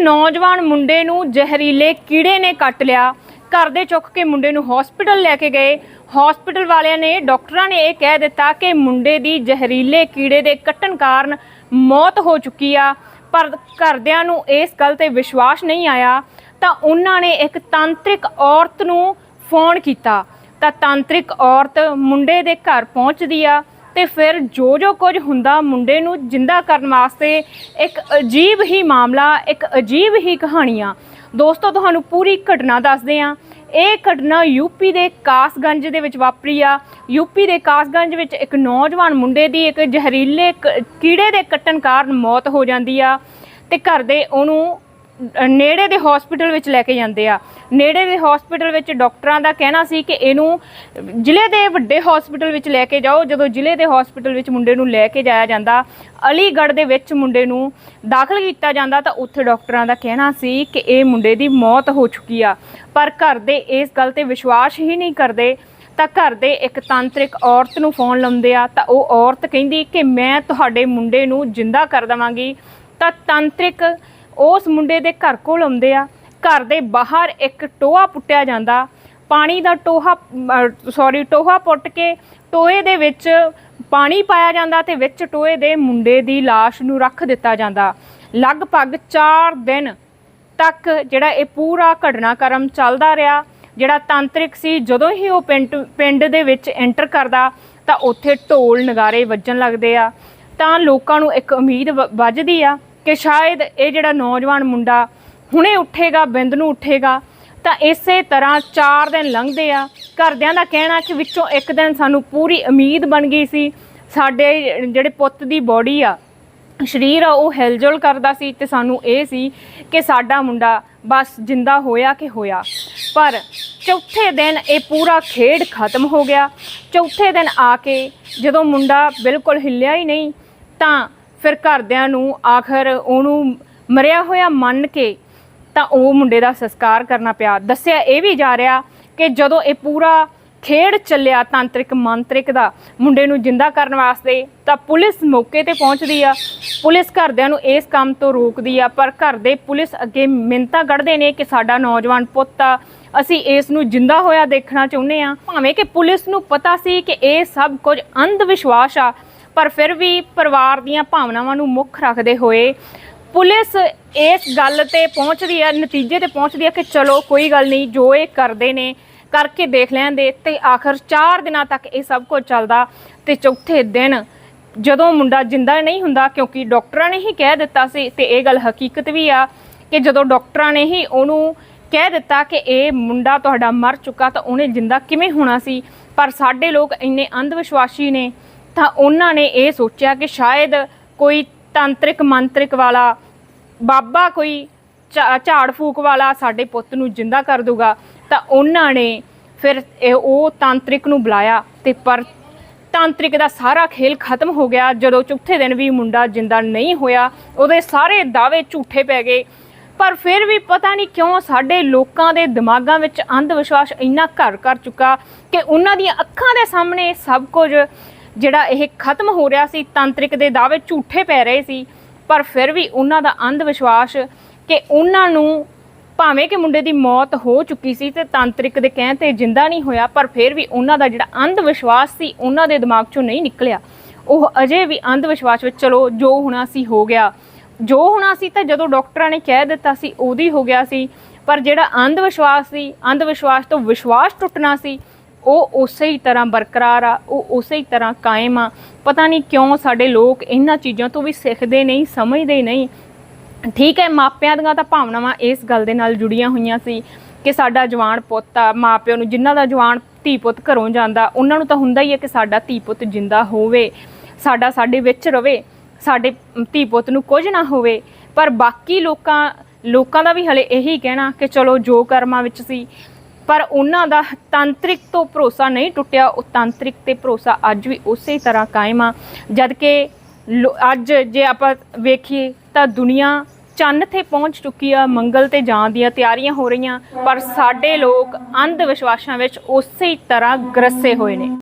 ਨੌਜਵਾਨ ਮੁੰਡੇ ਨੂੰ ਜ਼ਹਿਰੀਲੇ ਕੀੜੇ ਨੇ ਕੱਟ ਲਿਆ। ਘਰ ਦੇ ਚੁੱਕ ਕੇ ਮੁੰਡੇ ਨੂੰ ਹਸਪੀਟਲ ਲੈ ਕੇ ਗਏ। ਹਸਪੀਟਲ ਵਾਲਿਆਂ ਨੇ ਡਾਕਟਰਾਂ ਨੇ ਇਹ ਕਹਿ ਦਿੱਤਾ ਕਿ ਮੁੰਡੇ ਦੀ ਜ਼ਹਿਰੀਲੇ ਕੀੜੇ ਦੇ ਕੱਟਣ ਕਾਰਨ ਮੌਤ ਹੋ ਚੁੱਕੀ ਆ। ਪਰ ਘਰਦਿਆਂ ਨੂੰ ਇਸ ਗੱਲ ਤੇ ਵਿਸ਼ਵਾਸ ਨਹੀਂ ਆਇਆ। ਤਾਂ ਉਹਨਾਂ ਨੇ ਇੱਕ ਤਾਂਤਰਿਕ ਔਰਤ ਨੂੰ ਫੋਨ ਕੀਤਾ। ਤਾਂ ਤਾਂਤਰਿਕ ਔਰਤ ਮੁੰਡੇ ਦੇ ਘਰ ਪਹੁੰਚਦੀ ਆ। ਤੇ ਫਿਰ ਜੋ ਜੋ ਕੁਝ ਹੁੰਦਾ ਮੁੰਡੇ ਨੂੰ ਜਿੰਦਾ ਕਰਨ ਵਾਸਤੇ ਇੱਕ ਅਜੀਬ ਹੀ ਮਾਮਲਾ, ਇੱਕ ਅਜੀਬ ਹੀ ਕਹਾਣੀਆਂ। ਦੋਸਤੋ, ਤੁਹਾਨੂੰ ਪੂਰੀ ਘਟਨਾ ਦੱਸਦੇ ਆ ਇਹ ਘਟਨਾ ਯੂਪੀ ਦੇ ਕਾਸਗੰਜ ਦੇ ਵਿੱਚ ਵਾਪਰੀ ਆ। ਯੂਪੀ ਦੇ ਕਾਸਗੰਜ ਵਿੱਚ ਇੱਕ ਨੌਜਵਾਨ ਮੁੰਡੇ ਦੀ ਇੱਕ ਜ਼ਹਿਰੀਲੇ ਕ- ਕੀੜੇ ਦੇ ਕੱਟਣ ਕਾਰਨ ਮੌਤ ਹੋ ਜਾਂਦੀ ਆ ਤੇ ਘਰ ਦੇ ਉਹਨੂੰ ਨੇੜੇ ਦੇ ਹਸਪੀਟਲ ਵਿੱਚ ਲੈ ਕੇ ਜਾਂਦੇ ਆ। ਨੇੜੇ ਦੇ ਹਸਪੀਟਲ ਵਿੱਚ ਡਾਕਟਰਾਂ ਦਾ ਕਹਿਣਾ ਸੀ ਕਿ ਇਹਨੂੰ ਜ਼ਿਲ੍ਹੇ ਦੇ ਵੱਡੇ ਹਸਪੀਟਲ ਵਿੱਚ ਲੈ ਕੇ ਜਾਓ, ਜਦੋਂ ਜ਼ਿਲ੍ਹੇ ਦੇ ਹਸਪੀਟਲ ਵਿੱਚ ਮੁੰਡੇ ਨੂੰ ਲੈ ਕੇ ਜਾਇਆ ਜਾਂਦਾ। ਅਲੀਗੜ੍ਹ ਦੇ ਵਿੱਚ ਮੁੰਡੇ ਨੂੰ ਦਾਖਲ ਕੀਤਾ ਜਾਂਦਾ ਤਾਂ ਉੱਥੇ ਡਾਕਟਰਾਂ ਦਾ ਕਹਿਣਾ ਸੀ ਕਿ ਇਹ ਮੁੰਡੇ ਦੀ ਮੌਤ ਹੋ ਚੁੱਕੀ ਆ। ਪਰ ਘਰ ਦੇ ਇਸ ਗੱਲ ਤੇ ਵਿਸ਼ਵਾਸ ਹੀ ਨਹੀਂ ਕਰਦੇ, ਤਾਂ ਘਰ ਦੇ ਇੱਕ ਤਾਂਤਰਿਕ ਔਰਤ ਨੂੰ ਫੋਨ ਲਾਉਂਦੇ ਆ, ਤਾਂ ਉਹ ਔਰਤ ਕਹਿੰਦੀ ਕਿ ਮੈਂ ਤੁਹਾਡੇ ਮੁੰਡੇ ਨੂੰ ਜਿੰਦਾ ਕਰ ਦਵਾਂਗੀ। ਤਾਂ ਤਾਂਤਰਿਕ ਉਸ ਮੁੰਡੇ ਦੇ ਘਰ ਕੋਲ ਆਉਂਦੇ ਆ, ਘਰ ਦੇ ਬਾਹਰ ਇੱਕ ਟੋਆ ਪੁੱਟਿਆ ਜਾਂਦਾ। ਪਾਣੀ ਦਾ ਟੋਹਾ ਸੌਰੀ ਟੋਹਾ ਪੁੱਟ ਕੇ ਟੋਏ ਦੇ ਵਿੱਚ ਪਾਣੀ ਪਾਇਆ ਜਾਂਦਾ ਤੇ ਵਿੱਚ ਟੋਏ ਦੇ ਮੁੰਡੇ ਦੀ ਲਾਸ਼ ਨੂੰ ਰੱਖ ਦਿੱਤਾ ਜਾਂਦਾ। ਲਗਭਗ 4 ਦਿਨ ਤੱਕ ਜਿਹੜਾ ਇਹ ਪੂਰਾ ਘਟਨਾਕ੍ਰਮ ਚੱਲਦਾ ਰਿਹਾ। ਜਿਹੜਾ ਤਾਂਤਰਿਕ ਸੀ, ਜਦੋਂ ਹੀ ਉਹ ਪਿੰਡ ਪਿੰਡ ਦੇ ਵਿੱਚ ਐਂਟਰ ਕਰਦਾ, ਤਾਂ ਉੱਥੇ ਢੋਲ ਨਗਾਰੇ ਵੱਜਣ ਲੱਗਦੇ ਆ। ਤਾਂ ਲੋਕਾਂ ਨੂੰ ਇੱਕ ਉਮੀਦ ਵ- ਵੱਜਦੀ ਆ ਕਿ ਸ਼ਾਇਦ ਇਹ ਜਿਹੜਾ ਨੌਜਵਾਨ ਮੁੰਡਾ ਹੁਣੇ ਉੱਠੇਗਾ, ਬਿੰਦ ਨੂੰ ਉੱਠੇਗਾ, ਤਾਂ ਇਸੇ ਤਰ੍ਹਾਂ 4 ਦਿਨ ਲੰਘਦੇ ਆ। ਘਰਦਿਆਂ ਦਾ ਕਹਿਣਾ ਕਿ ਵਿੱਚੋਂ ਇੱਕ ਦਿਨ ਸਾਨੂੰ ਪੂਰੀ ਉਮੀਦ ਬਣ ਗਈ ਸੀ। ਸਾਡੇ ਜਿਹੜੇ ਪੁੱਤ ਦੀ ਬੋਡੀ ਆ, ਸਰੀਰ ਆ, ਉਹ ਹਿਲਜੁਲ ਕਰਦਾ ਸੀ ਤੇ ਸਾਨੂੰ ਇਹ ਸੀ ਕਿ ਸਾਡਾ ਮੁੰਡਾ ਬਸ ਜਿੰਦਾ ਹੋਇਆ ਕਿ ਹੋਇਆ। ਪਰ ਚੌਥੇ ਦਿਨ ਇਹ ਪੂਰਾ ਖੇਡ ਖਤਮ ਹੋ ਗਿਆ। ਚੌਥੇ ਦਿਨ ਆ ਕੇ ਜਦੋਂ ਮੁੰਡਾ ਬਿਲਕੁਲ ਹਿੱਲਿਆ ਹੀ ਨਹੀਂ, ਤਾਂ ਫਿਰ ਘਰਦਿਆਂ ਨੂੰ ਆਖਰ ਉਹਨੂੰ ਮਰਿਆ ਹੋਇਆ ਮੰਨ ਕੇ ਤਾਂ ਉਹ ਮੁੰਡੇ ਦਾ ਸੰਸਕਾਰ ਕਰਨਾ ਪਿਆ। ਦੱਸਿਆ ਇਹ ਵੀ ਜਾ ਰਿਹਾ ਕਿ ਜਦੋਂ ਇਹ ਪੂਰਾ ਖੇਡ ਚੱਲਿਆ ਤਾਂਤਰਿਕ ਮੰਤਰਿਕ ਦਾ, ਮੁੰਡੇ ਨੂੰ ਜਿੰਦਾ ਕਰਨ ਵਾਸਤੇ, ਤਾਂ ਪੁਲਿਸ ਮੌਕੇ ਤੇ ਪਹੁੰਚਦੀ ਆ। ਪੁਲਿਸ ਘਰਦਿਆਂ ਨੂੰ ਇਸ ਕੰਮ ਤੋਂ ਰੋਕਦੀ ਆ, ਪਰ ਘਰ ਦੇ ਪੁਲਿਸ ਅੱਗੇ ਮਿੰਤਾ ਕੱਢਦੇ ਨੇ ਕਿ ਸਾਡਾ ਨੌਜਵਾਨ ਪੁੱਤ ਆ, ਅਸੀਂ ਇਸ ਨੂੰ ਜਿੰਦਾ ਹੋਇਆ ਦੇਖਣਾ ਚਾਹੁੰਦੇ ਆ। ਭਾਵੇਂ ਕਿ ਪੁਲਿਸ ਨੂੰ ਪਤਾ ਸੀ ਕਿ ਇਹ ਸਭ ਕੁਝ ਅੰਧ ਵਿਸ਼ਵਾਸ ਆ ਪਰ ਫਿਰ ਵੀ ਪਰਿਵਾਰ ਦੀਆਂ ਭਾਵਨਾਵਾਂ ਨੂੰ ਮੁੱਖ ਰੱਖਦੇ ਹੋਏ ਪੁਲਿਸ ਇਸ ਗੱਲ ਤੇ ਪਹੁੰਚਦੀ ਹੈ ਨਤੀਜੇ ਤੇ ਪਹੁੰਚਦੀ ਹੈ ਕਿ ਚਲੋ ਕੋਈ ਗੱਲ ਨਹੀਂ, ਜੋ ਇਹ ਕਰਦੇ ਨੇ, ਕਰਕੇ ਦੇਖ ਲੈਂਦੇ ਤੇ ਆਖਰ 4 ਦਿਨਾਂ ਤੱਕ ਇਹ ਸਭ ਕੁਝ ਚੱਲਦਾ ਤੇ ਚੌਥੇ ਦਿਨ ਜਦੋਂ ਮੁੰਡਾ ਜਿੰਦਾ ਨਹੀਂ ਹੁੰਦਾ, ਕਿਉਂਕਿ ਡਾਕਟਰਾਂ ਨੇ ਹੀ ਕਹਿ ਦਿੱਤਾ ਸੀ ਤੇ ਇਹ ਗੱਲ ਹਕੀਕਤ ਵੀ ਆ ਕਿ ਜਦੋਂ ਡਾਕਟਰਾਂ ਨੇ ਹੀ ਉਹਨੂੰ ਕਹਿ ਦਿੱਤਾ ਕਿ ਇਹ ਮੁੰਡਾ ਤੁਹਾਡਾ ਮਰ ਚੁੱਕਾ ਤਾਂ ਉਹਨੇ ਜਿੰਦਾ ਕਿਵੇਂ ਹੋਣਾ ਸੀ? ਪਰ ਸਾਡੇ ਲੋਕ ਇੰਨੇ ਅੰਧ ਵਿਸ਼ਵਾਸੀ ਨੇ ਤਾਂ ਉਹਨਾਂ ਨੇ ਇਹ ਸੋਚਿਆ ਕਿ ਸ਼ਾਇਦ ਕੋਈ ਤਾਂਤਰਿਕ ਮੰਤਰਿਕ ਵਾਲਾ ਬਾਬਾ ਕੋਈ ਝਾ- ਝਾੜ ਫੂਕ ਵਾਲਾ ਸਾਡੇ ਪੁੱਤ ਨੂੰ ਜਿੰਦਾ ਕਰ ਦੂਗਾ, ਤਾਂ ਉਹਨਾਂ ਨੇ ਫਿਰ ਉਹ ਤਾਂਤਰਿਕ ਨੂੰ ਬੁਲਾਇਆ ਤੇ ਪਰ ਤਾਂਤਰਿਕ ਦਾ ਸਾਰਾ ਖੇਲ ਖਤਮ ਹੋ ਗਿਆ। ਜਦੋਂ ਚੌਥੇ ਦਿਨ ਵੀ ਮੁੰਡਾ ਜਿੰਦਾ ਨਹੀਂ ਹੋਇਆ, ਉਹਦੇ ਸਾਰੇ ਦਾਅਵੇ ਝੂਠੇ ਪੈ ਗਏ। ਪਰ ਫਿਰ ਵੀ ਪਤਾ ਨਹੀਂ ਕਿਉਂ ਸਾਡੇ ਲੋਕਾਂ ਦੇ ਦਿਮਾਗਾਂ ਵਿੱਚ ਅੰਧ ਵਿਸ਼ਵਾਸ ਇੰਨਾ ਘਰ ਕਰ ਚੁੱਕਾ ਕਿ ਉਹਨਾਂ ਦੀਆਂ ਅੱਖਾਂ ਦੇ ਸਾਹਮਣੇ ਸਭ ਕੁਝ ਜਿਹੜਾ ਇਹ ਖਤਮ ਹੋ ਰਿਹਾ ਸੀ, ਤਾਂਤਰਿਕ ਦੇ ਦਾਅਵੇ ਝੂਠੇ ਪੈ ਰਹੇ ਸੀ, ਪਰ ਫਿਰ ਵੀ ਉਹਨਾਂ ਦਾ ਅੰਧ ਵਿਸ਼ਵਾਸ ਕਿ ਉਹਨਾਂ ਨੂੰ ਭਾਵੇਂ ਕਿ ਮੁੰਡੇ ਦੀ ਮੌਤ ਹੋ ਚੁੱਕੀ ਸੀ ਤੇ ਤਾਂਤਰਿਕ ਦੇ ਕਹਿਣ ਤੇ ਜਿੰਦਾ ਨਹੀਂ ਹੋਇਆ, ਪਰ ਫਿਰ ਵੀ ਉਹਨਾਂ ਦਾ ਜਿਹੜਾ ਅੰਧ ਵਿਸ਼ਵਾਸ ਸੀ, ਉਹਨਾਂ ਦੇ ਦਿਮਾਗ ਚੋਂ ਨਹੀਂ ਨਿਕਲਿਆ। ਉਹ ਅਜੇ ਵੀ ਅੰਧ ਵਿਸ਼ਵਾਸ ਵਿੱਚ, ਚਲੋ ਜੋ ਹੋਣਾ ਸੀ ਹੋ ਗਿਆ। ਜੋ ਹੋਣਾ ਸੀ ਤਾਂ ਜਦੋਂ ਡਾਕਟਰਾਂ ਨੇ ਕਹਿ ਦਿੱਤਾ ਸੀ, ਉਹਦੀ ਹੋ ਗਿਆ ਸੀ, ਪਰ ਜਿਹੜਾ ਅੰਧ ਵਿਸ਼ਵਾਸ ਸੀ ਅੰਧ ਵਿਸ਼ਵਾਸ ਤੋਂ ਵਿਸ਼ਵਾਸ ਟੁੱਟਣਾ ਸੀ ਉਹ ਉਸੇ ਹੀ ਤਰ੍ਹਾਂ ਬਰਕਰਾਰ ਆ, ਉਹ ਉਸੇ ਹੀ ਤਰ੍ਹਾਂ ਕਾਇਮ ਆ। ਪਤਾ ਨਹੀਂ ਕਿਉਂ ਸਾਡੇ ਲੋਕ ਇਹਨਾਂ ਚੀਜ਼ਾਂ ਤੋਂ ਵੀ ਸਿੱਖਦੇ ਨਹੀਂ, ਸਮਝਦੇ ਨਹੀਂ। ਠੀਕ ਹੈ, ਮਾਪਿਆਂ ਦੀਆਂ ਤਾਂ ਭਾਵਨਾਵਾਂ ਇਸ ਗੱਲ ਦੇ ਨਾਲ ਜੁੜੀਆਂ ਹੋਈਆਂ ਸੀ ਕਿ ਸਾਡਾ ਜਵਾਨ ਪੁੱਤ ਆ ਮਾਪਿਆਂ ਨੂੰ ਜਿਨ੍ਹਾਂ ਦਾ ਜਵਾਨ ਧੀ ਪੁੱਤ ਘਰੋਂ ਜਾਂਦਾ, ਉਹਨਾਂ ਨੂੰ ਤਾਂ ਹੁੰਦਾ ਹੀ ਹੈ ਕਿ ਸਾਡਾ ਧੀ ਪੁੱਤ ਜਿੰਦਾ ਹੋਵੇ, ਸਾਡਾ ਸਾਡੇ ਵਿੱਚ ਰਵੇ, ਸਾਡੇ ਧੀ ਪੁੱਤ ਨੂੰ ਕੁਝ ਨਾ ਹੋਵੇ। ਪਰ ਬਾਕੀ ਲੋਕਾਂ ਲੋਕਾਂ ਦਾ ਵੀ ਹਲੇ ਇਹੀ ਕਹਿਣਾ ਕਿ ਚਲੋ ਜੋ ਕਰਮਾਂ ਵਿੱਚ ਸੀ ਪਰ ਉਹਨਾਂ ਦਾ ਤਾਂਤਰਿਕ ਤੋਂ ਭਰੋਸਾ ਨਹੀਂ ਟੁੱਟਿਆ। ਉਹ ਤਾਂਤਰਿਕ ਤੇ ਭਰੋਸਾ ਅੱਜ ਵੀ ਉਸੇ ਤਰ੍ਹਾਂ ਕਾਇਮ ਆ। ਜਦ ਕਿ ਅੱਜ ਜੇ ਆਪਾਂ ਵੇਖੀਏ ਤਾਂ ਦੁਨੀਆ ਚੰਨ ਤੇ ਪਹੁੰਚ ਚੁੱਕੀ ਆ, ਮੰਗਲ ਤੇ ਜਾਣ ਦੀਆਂ ਤਿਆਰੀਆਂ ਹੋ ਰਹੀਆਂ, ਪਰ ਸਾਡੇ ਲੋਕ ਅੰਧ ਵਿਸ਼ਵਾਸਾਂ ਵਿੱਚ ਉਸੇ ਤਰ੍ਹਾਂ ਗਰਸੇ ਹੋਏ ਨੇ।